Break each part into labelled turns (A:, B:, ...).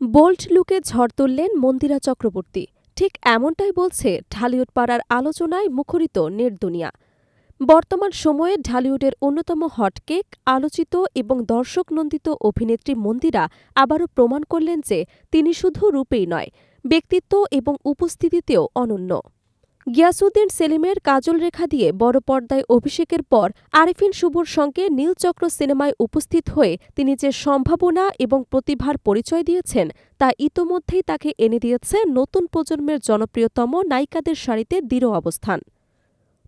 A: Bold লুকে ঝড় তুললেন মন্দিরা চক্রবর্তী। ঠিক এমনটাই বলছে ঢালিউড পাড়ার আলোচনায় মুখরিত নেট দুনিয়া বর্তমান সময়ে ঢালিউডের অন্যতম হটকেক আলোচিত এবং দর্শকনন্দিত অভিনেত্রী মন্দিরা আবারও প্রমাণ করলেন যে তিনি শুধু রূপেই নয়, ব্যক্তিত্ব এবং উপস্থিতিতেও অনন্য। গিয়াসুদ্দিন সেলিমের কাজল রেখা দিয়ে বড় পর্দায় অভিষেকের পর আরিফিন শুভর সঙ্গে নীলচক্র সিনেমায় উপস্থিত হয়ে তিনি যে সম্ভাবনা এবং প্রতিভার পরিচয় দিয়েছেন, তা ইতোমধ্যেই তাকে এনে দিয়েছে নতুন প্রজন্মের জনপ্রিয়তম নায়িকাদের সারিতে দৃঢ় অবস্থান।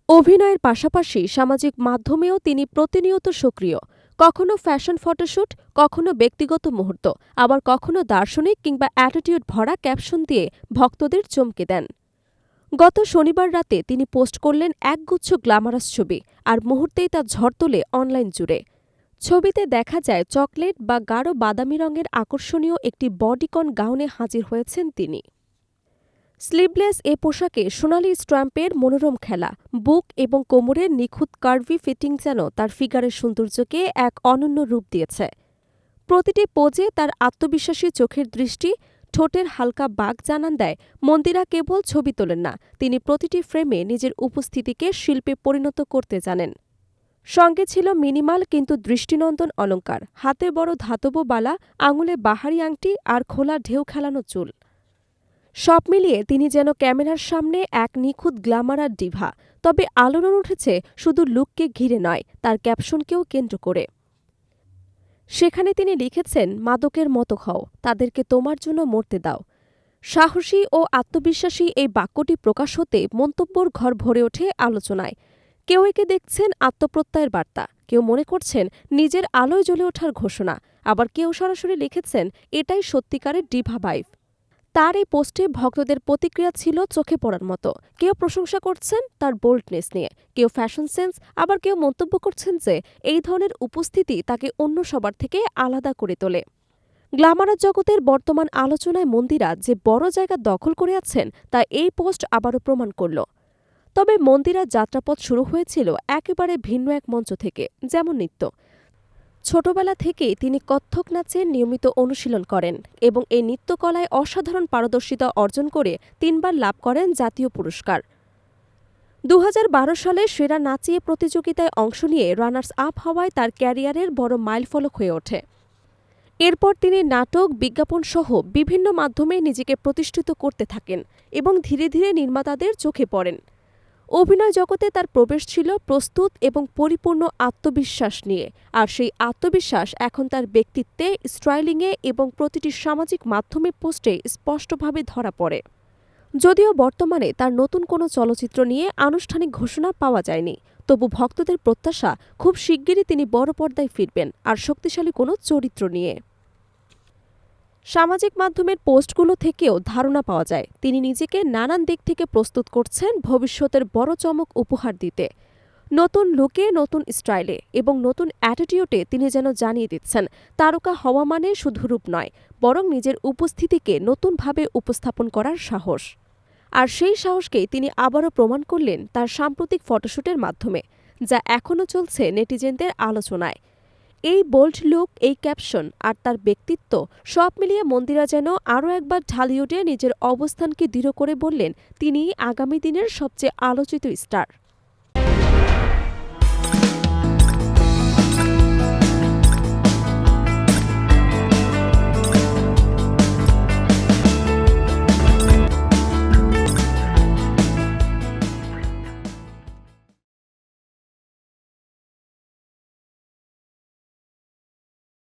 A: অভিনয়ের পাশাপাশি সামাজিক মাধ্যমেও তিনি প্রতিনিয়ত সক্রিয়। কখনো ফ্যাশন ফটোশ্যুট কখনো ব্যক্তিগত মুহূর্ত, আবার কখনো দার্শনিক কিংবা অ্যাটিটিউড ভরা ক্যাপশন দিয়ে ভক্তদের চমকে দেন। গত শনিবার রাতে তিনি পোস্ট করলেন একগুচ্ছ গ্ল্যামারাস ছবি আর মুহূর্তেই তা ঝড় তোলে অনলাইন জুড়ে। ছবিতে দেখা যায় চকলেট বা গাঢ় বাদামি রঙের আকর্ষণীয় একটি বডিকন গাউনে হাজির হয়েছেন তিনি। স্লিভলেস এ পোশাকে সোনালি স্ট্র্যাম্পের মনোরম খেলা, বুক এবং কোমরের নিখুঁত কার্ভি ফিটিং যেন তার ফিগারের সৌন্দর্যকে এক অনন্য রূপ দিয়েছে। প্রতিটি পোজে তার আত্মবিশ্বাসী চোখের দৃষ্টি ঠোঁটের হালকা বাঘ জানান দেয় মন্দিরা কেবল ছবি তোলেন না, তিনি প্রতিটি ফ্রেমে নিজের উপস্থিতিকে শিল্পে পরিণত করতে জানেন। সঙ্গে ছিল মিনিমাল কিন্তু দৃষ্টিনন্দন অলঙ্কার হাতে বড় ধাতব বালা, আঙুলে বাহারি আংটি আর খোলা ঢেউ খেলানো চুল। সব মিলিয়ে তিনি যেন ক্যামেরার সামনে এক নিখুঁত গ্ল্যামারার ডিভা, তবে আলোড়ন উঠেছে শুধু লুককে ঘিরে নয়, তার ক্যাপশনকেও কেন্দ্র করে। সেখানে তিনি লিখেছেন, মাদকের মতো হও, তাদেরকে তোমার জন্য মরতে দাও। সাহসী ও আত্মবিশ্বাসী এই বাক্যটি প্রকাশ হতে মন্তব্যর ঘর ভরে ওঠে আলোচনায়। কেউ একে দেখছেন আত্মপ্রত্যয়ের বার্তা, কেউ মনে করছেন নিজের আলোয় জ্বলে ওঠার ঘোষণা, আবার কেউ সরাসরি লিখেছেন, এটাই সত্যিকারের ডিভা বাইফ তার এই পোস্টে ভক্তদের প্রতিক্রিয়া ছিল চোখে পড়ার মতো। কেউ প্রশংসা করছেন তার বোল্ডনেস নিয়ে, কেউ ফ্যাশন সেন্স আবার কেউ মন্তব্য করছেন যে এই ধরনের উপস্থিতি তাকে অন্য সবার থেকে আলাদা করে তোলে। গ্ল্যামারার জগতের বর্তমান আলোচনায় মন্দিরা যে বড় জায়গা দখল করে আছেন, তা এই পোস্ট আবারও প্রমাণ করল। তবে মন্দিরার যাত্রাপথ শুরু হয়েছিল একেবারে ভিন্ন এক মঞ্চ থেকে, যেমন নৃত্য। ছোটবেলা থেকেই তিনি কত্থক নাচের নিয়মিত অনুশীলন করেন এবং এই নৃত্যকলায় অসাধারণ পারদর্শিতা অর্জন করে তিনবার লাভ করেন জাতীয় পুরস্কার। দু হাজার বারো সালে সেরা নাচিয়ে প্রতিযোগিতায় অংশ নিয়ে রানার্স আপ হওয়ায় তার ক্যারিয়ারের বড় মাইলফলক হয়ে ওঠে। এরপর তিনি নাটক বিজ্ঞাপন সহ বিভিন্ন মাধ্যমে নিজেকে প্রতিষ্ঠিত করতে থাকেন এবং ধীরে ধীরে নির্মাতাদের চোখে পড়েন। অভিনয় জগতে তার প্রবেশ ছিল প্রস্তুত এবং পরিপূর্ণ আত্মবিশ্বাস নিয়ে, আর সেই আত্মবিশ্বাস এখন তার ব্যক্তিত্বে, স্ট্রাইলিংয়ে এবং প্রতিটি সামাজিক মাধ্যমে পোস্টে স্পষ্টভাবে ধরা পড়ে। যদিও বর্তমানে তার নতুন কোনো চলচ্চিত্র নিয়ে আনুষ্ঠানিক ঘোষণা পাওয়া যায়নি, তবু ভক্তদের প্রত্যাশা খুব শিগগিরই তিনি বড় পর্দায় ফিরবেন আর শক্তিশালী কোনো চরিত্র নিয়ে। সামাজিক মাধ্যমের পোস্টগুলো থেকেও ধারণা পাওয়া যায়, তিনি নিজেকে নানান দিক থেকে প্রস্তুত করছেন ভবিষ্যতের বড় চমক উপহার দিতে। নতুন লুকে, নতুন স্টাইলে এবং নতুন অ্যাটিটিউডে তিনি যেন জানিয়ে দিচ্ছেন, তারকা হওয়া মানে শুধু রূপ নয়, বরং নিজের উপস্থিতিকে নতুনভাবে উপস্থাপন করার সাহস। আর সেই সাহসকেই তিনি আবারও প্রমাণ করলেন তার সাম্প্রতিক ফটোশ্যুটের মাধ্যমে, যা এখনও চলছে নেটিজেনদের আলোচনায়। এই বোল্ড লুক এই ক্যাপশন আর তার ব্যক্তিত্ব সব মিলিয়ে মন্দিরা যেন আরও একবার ঢালিউডে নিজের অবস্থানকে দৃঢ় করে বললেন তিনি আগামী দিনের সবচেয়ে আলোচিত স্টার